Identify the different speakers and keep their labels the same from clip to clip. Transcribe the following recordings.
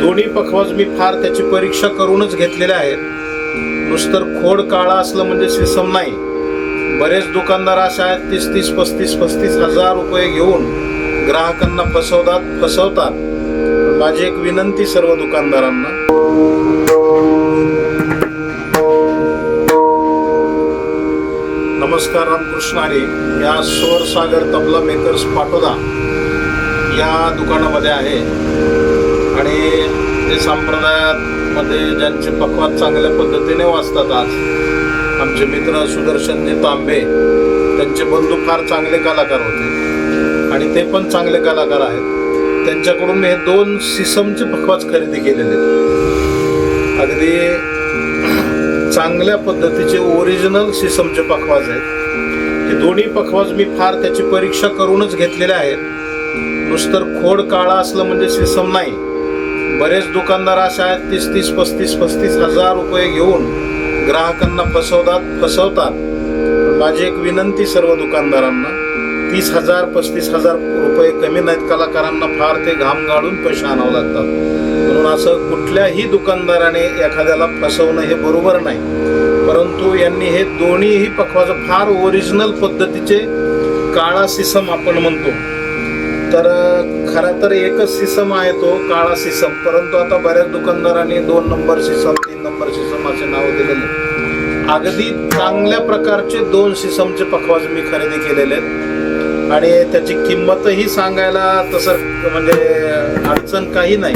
Speaker 1: दोन्ही पखवाज मी फार त्याची परीक्षा करूनच घेतलेल्या आहेत. नुसतं खोड काळा असलं म्हणजे सिसम नाही. बरेच दुकानदार असे आहेत तीस तीस पस्तीस पस्तीस हजार रुपये घेऊन ग्राहकांना फसवतात फसवतात. माझी एक विनंती सर्व दुकानदारांना. नमस्कार रामकृष्ण आरे या आज सागर तबला मेकर्स पाटोदा या दुकानामध्ये आहे. आणि ते संप्रदायामध्ये ज्यांचे पक्वात चांगल्या पद्धतीने वाचतात आज आमचे मित्र सुदर्शनजी तांबे त्यांचे बंधू फार चांगले कलाकार होते. आणि ते पण चांगले कलाकार आहेत. त्यांच्याकडून मी हे दोन सिसमचे पक्वाच खरेदी केलेले. आहेत. अगदी चांगल्या पद्धतीचे ओरिजिनल सिसमचे पखवाज आहेत. हे दोन्ही पखवाज मी फार त्याची परीक्षा करूनच घेतलेले आहेत. नुसतं खोड काळा असलं म्हणजे सिसम नाही. बरेच दुकानदार असे आहेत तीस तीस पस्तीस पस्तीस हजार रुपये घेऊन ग्राहकांना फसवतात फसवतात. माझी एक विनंती सर्व दुकानदारांना तीस हजार पस्तीस हजार रुपये कमी नाहीत कलाकारांना फार ते घाम गाळून पैसे आणावं लागतात. म्हणून असं कुठल्याही दुकानदाराने एखाद्याला फसवणं हे बरोबर नाही. परंतु यांनी हे दोन्हीही पखवाचं फार ओरिजिनल पद्धतीचे काळा सिसम आपण म्हणतो. तर खरा तर एकच सिसम आहे तो काळा सिसम. परंतु आता बऱ्याच दुकानदारांनी दोन नंबर सिसम तीन नंबर सिसम असे नाव दिलेले. अगदी चांगल्या प्रकारचे दोन सिसमचे पखवाज मी खरेदी केलेले आहेत. आणि त्याची किंमतही सांगायला तसं म्हणजे अडचण काही नाही.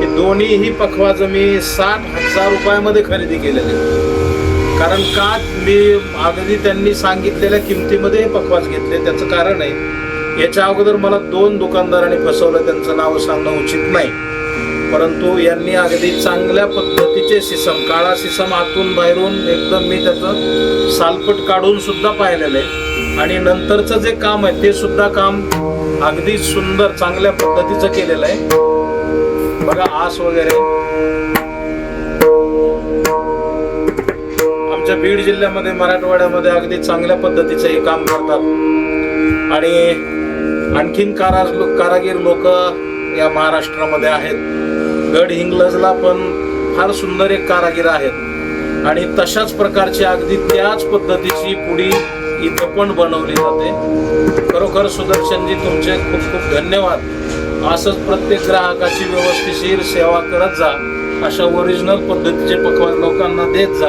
Speaker 1: की दोन्हीही पखवाज मी साठ हजार रुपयामध्ये खरेदी केलेले आहेत. कारण का? मी अगदी त्यांनी सांगितलेल्या किमतीमध्ये हे पखवाज घेतले. त्याचं कारण आहे याच्या अगोदर मला दोन दुकानदारांनी फसवलं त्यांचं नाव सांगणं उचित नाही. परंतु यांनी अगदी चांगल्या पद्धतीचे सिसम काळा सिसम आतून बाहेरून एकदम मी त्याचं सालपट काढून सुद्धा पाहिलेलं आहे. आणि नंतरचं जे काम आहे ते सुद्धा काम अगदी सुंदर चांगल्या पद्धतीचं केलेलं आहे. बघा आस वगैरे. आमच्या बीड जिल्ह्यामध्ये मराठवाड्यामध्ये अगदी चांगल्या पद्धतीचं हे काम करतात. आणि आणखीन कारा कारागीर लोक या महाराष्ट्रामध्ये आहेत. गड हिंगलजला पण फार सुंदर एक कारागीर आहेत. आणि तशाच प्रकारची अगदी त्याच पद्धतीची पुडी इथं पण बनवली जाते. खरोखर सुदर्शनजी तुमचे खूप खूप धन्यवाद. असंच प्रत्येक ग्राहकाची व्यवस्थिशीर सेवा करत जा. अशा ओरिजिनल पद्धतीचे पकवान लोकांना देत जा.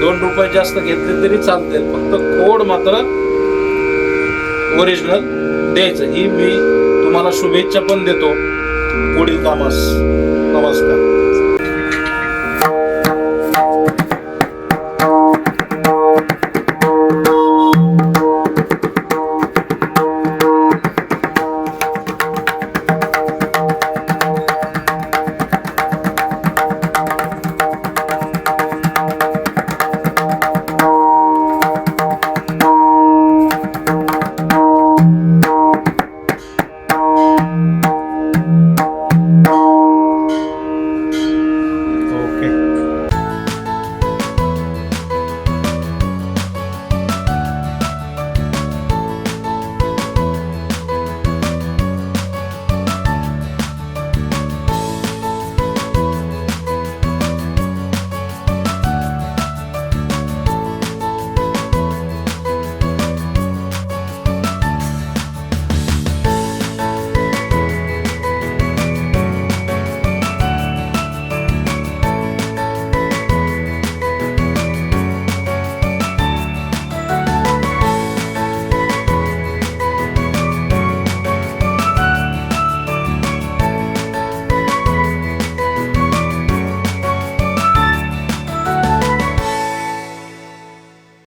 Speaker 1: दोन रुपये जास्त घेतले तरी चालतील. फक्त खोड मात्र ओरिजिनल द्यायचं. ही मी तुम्हाला शुभेच्छा पण देतो. पुढील कामास. नमस्कार.